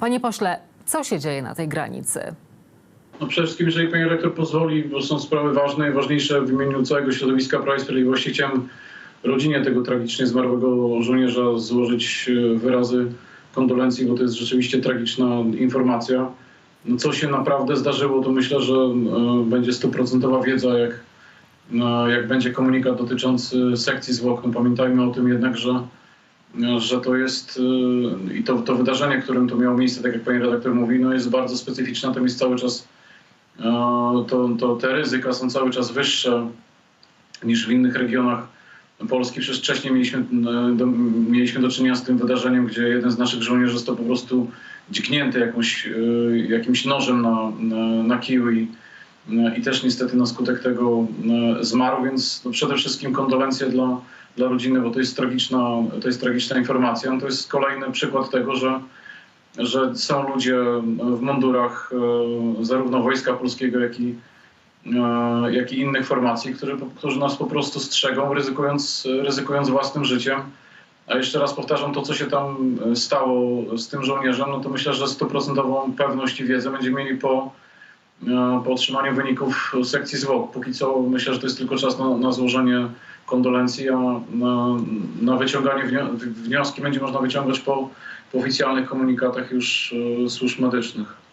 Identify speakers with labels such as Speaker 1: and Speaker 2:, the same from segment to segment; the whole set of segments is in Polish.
Speaker 1: Panie pośle, co się dzieje na tej granicy?
Speaker 2: No przede wszystkim, jeżeli pani rektor pozwoli, bo są sprawy ważne i ważniejsze w imieniu całego środowiska Prawa i Sprawiedliwości, chciałem rodzinie tego tragicznie zmarłego żołnierza złożyć e, wyrazy kondolencji, bo to jest rzeczywiście tragiczna informacja. No, co się naprawdę zdarzyło, to myślę, że e, będzie stuprocentowa wiedza, jak, e, jak będzie komunikat dotyczący sekcji zwłok. No, pamiętajmy o tym jednak, że że to jest e, i to, to wydarzenie, którym to miało miejsce, tak jak pani redaktor mówi, no jest bardzo specyficzne, tam jest cały czas e, to, to te ryzyka są cały czas wyższe niż w innych regionach Polski. Przecież wcześniej mieliśmy do, mieliśmy do czynienia z tym wydarzeniem, gdzie jeden z naszych żołnierzy został po prostu dźgnięty jakąś, jakimś nożem na, na, na kiju i, i też niestety na skutek tego zmarł, więc no przede wszystkim kondolencje dla, dla rodziny, bo to jest tragiczna, to jest tragiczna informacja. No to jest kolejny przykład tego, że, że są ludzie w mundurach e, zarówno Wojska Polskiego, jak i, e, jak i innych formacji, którzy, którzy nas po prostu strzegą, ryzykując, ryzykując własnym życiem. A jeszcze raz powtarzam, to co się tam stało z tym żołnierzem, no to myślę, że stuprocentową pewność i wiedzę będziemy mieli po, e, po otrzymaniu wyników sekcji zwłok. Póki co myślę, że to jest tylko czas na, na złożenie kondolencji, a na, na wyciąganie wnio- wnioski będzie można wyciągać po, po oficjalnych komunikatach już e, służb medycznych.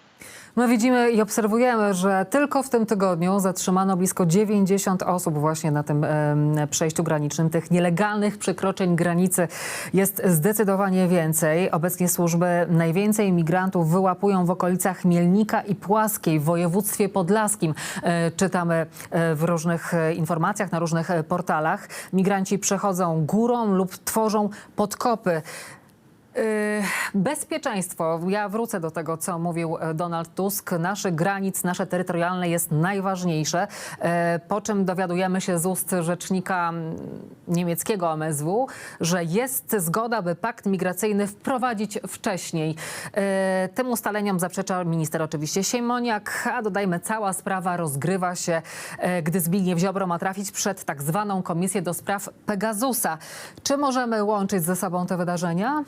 Speaker 1: My widzimy i obserwujemy, że tylko w tym tygodniu zatrzymano blisko 90 osób właśnie na tym em, przejściu granicznym. Tych nielegalnych przekroczeń granicy jest zdecydowanie więcej. Obecnie służby najwięcej migrantów wyłapują w okolicach Mielnika i Płaskiej w województwie podlaskim. E, Czytamy e, w różnych e, informacjach, na różnych e, portalach. Migranci przechodzą górą lub tworzą podkopy. Yy, Bezpieczeństwo. Ja wrócę do tego, co mówił e, Donald Tusk. Naszych granic, nasze terytorialne jest najważniejsze. E, Po czym dowiadujemy się z ust rzecznika mm, niemieckiego MSW, że jest zgoda, by pakt migracyjny wprowadzić wcześniej. E, Tym ustaleniom zaprzecza minister oczywiście Siemoniak, a dodajmy, cała sprawa rozgrywa się, gdy Zbigniew Ziobro ma trafić przed tak zwaną komisję do spraw Pegasusa. Czy możemy łączyć ze sobą te wydarzenia?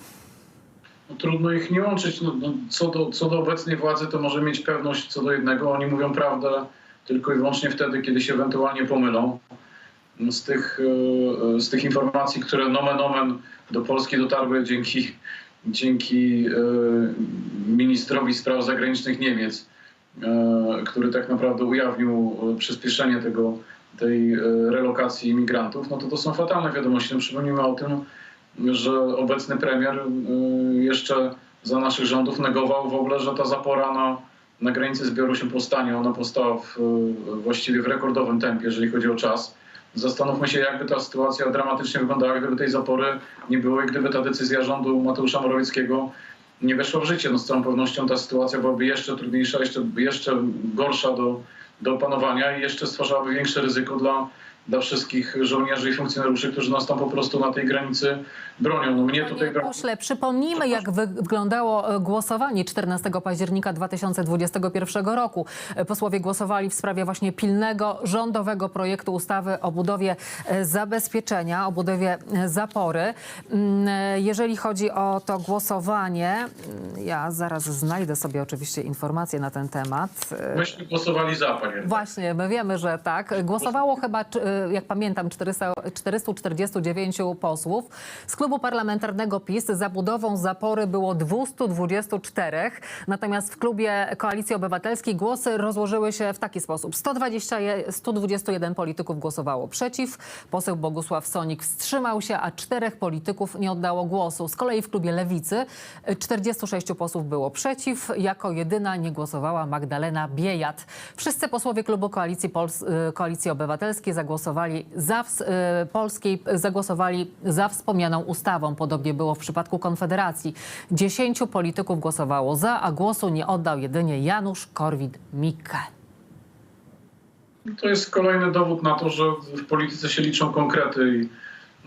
Speaker 2: No, trudno ich nie łączyć. No, no, co, do, co do obecnej władzy, to może mieć pewność co do jednego. Oni mówią prawdę tylko i wyłącznie wtedy, kiedy się ewentualnie pomylą. No, Z tych, e, z tych informacji, które nomen omen do Polski dotarły dzięki, dzięki e, ministrowi spraw zagranicznych Niemiec, e, który tak naprawdę ujawnił e, przyspieszenie tego, tej e, relokacji imigrantów, no to to są fatalne wiadomości. No, przypomnijmy o tym, że obecny premier y, jeszcze za naszych rządów negował w ogóle, że ta zapora na, na granicy zbioru się powstanie. Ona powstała w, y, właściwie w rekordowym tempie, jeżeli chodzi o czas. Zastanówmy się, jakby ta sytuacja dramatycznie wyglądała, gdyby tej zapory nie było i gdyby ta decyzja rządu Mateusza Morawieckiego nie weszła w życie. No z całą pewnością ta sytuacja byłaby jeszcze trudniejsza, jeszcze, jeszcze gorsza do, do opanowania i jeszcze stwarzałaby większe ryzyko dla, dla wszystkich żołnierzy i funkcjonariuszy, którzy nas tam po prostu na tej granicy bronią. No mnie tutaj
Speaker 1: Panie pośle, przypomnijmy, jak wy- wyglądało e, głosowanie 14 października 2021 roku. E, Posłowie głosowali w sprawie właśnie pilnego rządowego projektu ustawy o budowie e, zabezpieczenia, o budowie zapory. Mm, Jeżeli chodzi o to głosowanie, mm, ja zaraz znajdę sobie oczywiście informacje na ten temat.
Speaker 2: Myśmy głosowali za, panie.
Speaker 1: Właśnie, my wiemy, że tak. Głosowało chyba, jak pamiętam, 400, 449 posłów. Z klubu parlamentarnego PiS za budową zapory było 224, natomiast w klubie Koalicji Obywatelskiej głosy rozłożyły się w taki sposób. 120, je- 121 polityków głosowało przeciw, poseł Bogusław Sonik wstrzymał się, a czterech polityków nie oddało głosu. Z kolei w klubie Lewicy y, 46 posłów było przeciw, jako jedyna nie głosowała Magdalena Biejat. Wszyscy posłowie klubu Koalicji, Pols- y, Koalicji Obywatelskiej zagłosowali za, ws- y, Polskiej, zagłosowali za wspomnianą ustawą. Podobnie było w przypadku Konfederacji. Dziesięciu polityków głosowało za, a głosu nie oddał jedynie Janusz Korwin-Mikke.
Speaker 2: To jest kolejny dowód na to, że w polityce się liczą konkrety,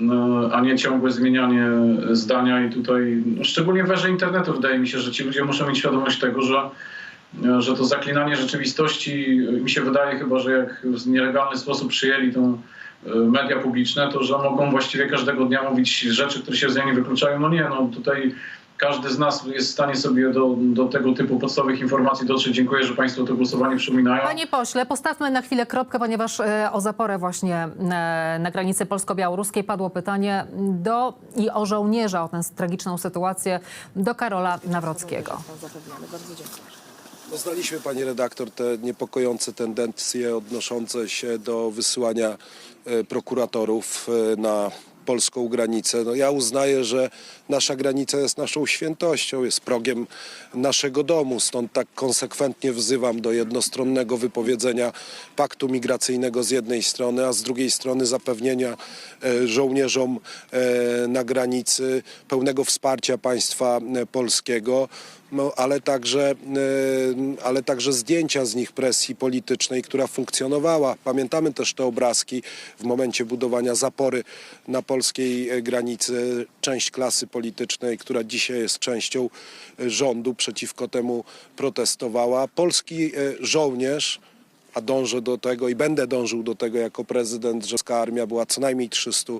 Speaker 2: no, a nie ciągłe zmienianie zdania. I tutaj, no, szczególnie w erze internetu, wydaje mi się, że ci ludzie muszą mieć świadomość tego, że, że to zaklinanie rzeczywistości, mi się wydaje chyba, że jak w nielegalny sposób przyjęli tą e, media publiczne, to że mogą właściwie każdego dnia mówić rzeczy, które się z nie wykluczają. No nie, no tutaj każdy z nas jest w stanie sobie do, do tego typu podstawowych informacji dotrzeć. Dziękuję, że Państwo to głosowanie przypominają.
Speaker 1: Panie pośle, postawmy na chwilę kropkę, ponieważ e, o zaporę właśnie e, na granicy polsko-białoruskiej padło pytanie do i o żołnierza, o tę tragiczną sytuację do Karola Nawrockiego.
Speaker 3: Poznaliśmy, pani redaktor, te niepokojące tendencje odnoszące się do wysyłania e, prokuratorów e, na polską granicę. No ja uznaję, że nasza granica jest naszą świętością, jest progiem naszego domu. Stąd tak konsekwentnie wzywam do jednostronnego wypowiedzenia paktu migracyjnego z jednej strony, a z drugiej strony zapewnienia e, żołnierzom na granicy pełnego wsparcia państwa polskiego no, ale, także, e, ale także zdjęcia z nich presji politycznej, która funkcjonowała. Pamiętamy też te obrazki w momencie budowania zapory na polskiej e, granicy. Część klasy politycznej, która dzisiaj jest częścią e, rządu, przeciwko temu protestowała. Polski e, żołnierz a dążę do tego i będę dążył do tego jako prezydent, że armia była co najmniej 300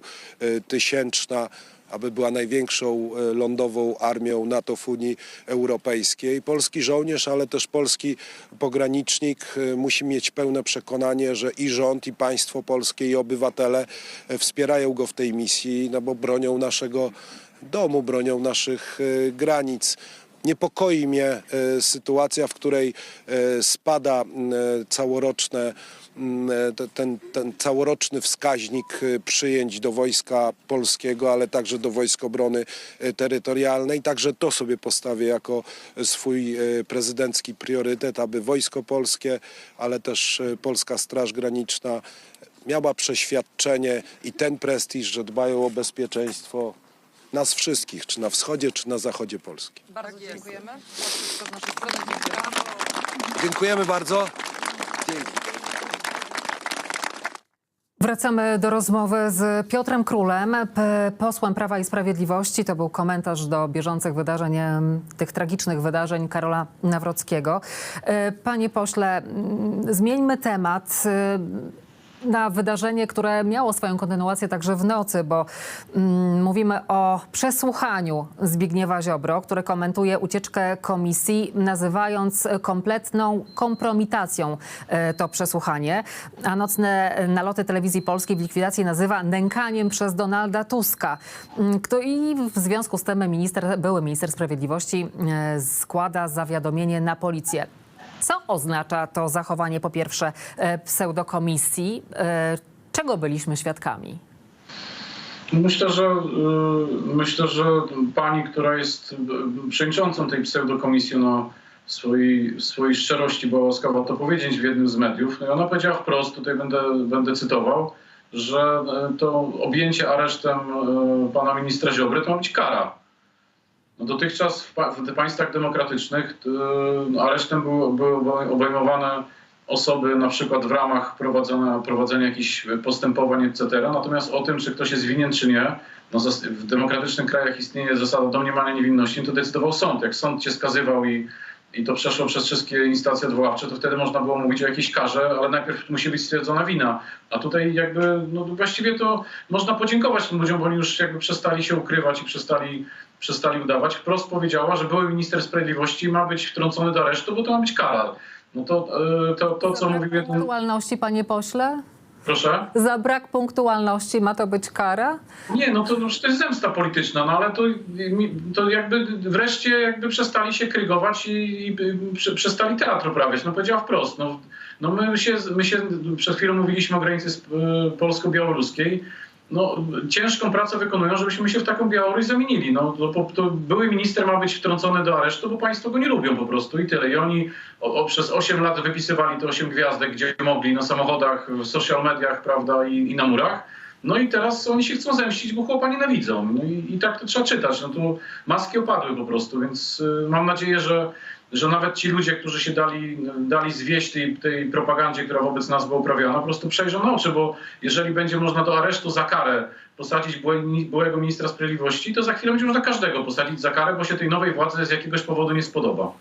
Speaker 3: tysięczna, aby była największą e, lądową armią NATO w Unii Europejskiej. Polski żołnierz, ale też polski pogranicznik e, musi mieć pełne przekonanie, że i rząd, i państwo polskie, i obywatele e, wspierają go w tej misji, no bo bronią naszego domu, bronią naszych granic. Niepokoi mnie e, sytuacja, w której e, spada e, całoroczne, ten, ten całoroczny wskaźnik przyjęć do Wojska Polskiego, ale także do Wojsk Obrony Terytorialnej. Także to sobie postawię jako swój prezydencki priorytet, aby Wojsko Polskie, ale też Polska Straż Graniczna miała przeświadczenie i ten prestiż, że dbają o bezpieczeństwo nas wszystkich, czy na wschodzie, czy na zachodzie Polski.
Speaker 4: Bardzo dziękujemy.
Speaker 3: Dziękujemy bardzo.
Speaker 1: Wracamy do rozmowy z Piotrem Królem, posłem Prawa i Sprawiedliwości. To był komentarz do bieżących wydarzeń, tych tragicznych wydarzeń Karola Nawrockiego. E, Panie pośle, zmieńmy temat. E, Na wydarzenie, które miało swoją kontynuację także w nocy, bo mm, mówimy o przesłuchaniu Zbigniewa Ziobro, który komentuje ucieczkę komisji, nazywając kompletną kompromitacją e, to przesłuchanie. A nocne naloty telewizji polskiej w likwidacji nazywa nękaniem przez Donalda Tuska. Mm, Kto i w związku z tym minister, były minister sprawiedliwości e, składa zawiadomienie na policję. Co oznacza to zachowanie po pierwsze e, pseudokomisji? E, Czego byliśmy świadkami?
Speaker 2: Myślę, że y, myślę, że pani, która jest y, przewodniczącą tej pseudokomisji, no, swojej, w swojej szczerości była łaskawa to powiedzieć w jednym z mediów. No i ona powiedziała wprost, tutaj będę, będę cytował, że y, to objęcie aresztem y, pana ministra Ziobry to ma być kara. No dotychczas w, pa- w państwach demokratycznych y, aresztem były, były obejmowane osoby na przykład w ramach prowadzenia, prowadzenia jakichś postępowań, etc. Natomiast o tym, czy ktoś jest winien, czy nie, no w demokratycznych krajach istnieje zasada domniemania niewinności, to decydował sąd. Jak sąd cię skazywał i, i to przeszło przez wszystkie instancje odwoławcze, to wtedy można było mówić o jakiejś karze, ale najpierw musi być stwierdzona wina. A tutaj jakby, no właściwie to można podziękować tym ludziom, bo oni już jakby przestali się ukrywać i przestali, przestali udawać. Wprost powiedziała, że były minister sprawiedliwości ma być wtrącony do aresztu, bo to ma być kara. No to, y, to, to co mówię, to,
Speaker 1: Punktualności, panie pośle?
Speaker 2: proszę.
Speaker 1: Za brak punktualności ma to być kara?
Speaker 2: Nie, no to, no, to jest zemsta polityczna, no ale to, to jakby wreszcie jakby przestali się krygować i, i prze- przestali teatr uprawiać. No powiedziała wprost, no, no my, się, my się przed chwilą mówiliśmy o granicy polsko-białoruskiej. No, ciężką pracę wykonują, żebyśmy się w taką Białoruś zamienili. No, to, to były minister ma być wtrącony do aresztu, bo państwo go nie lubią po prostu i tyle. I oni o, o, przez 8 lat wypisywali te 8 gwiazdek, gdzie mogli, na samochodach, w social mediach, prawda, i, i na murach. No i teraz oni się chcą zemścić, bo chłopa nienawidzą. No i, i tak to trzeba czytać. No to maski opadły po prostu, więc y, mam nadzieję, że, że nawet ci ludzie, którzy się dali, dali zwieść tej, tej propagandzie, która wobec nas była uprawiana, po prostu przejrzą oczy, bo jeżeli będzie można do aresztu za karę posadzić byłe- byłego ministra sprawiedliwości, to za chwilę będzie można każdego posadzić za karę, bo się tej nowej władzy z jakiegoś powodu nie spodoba.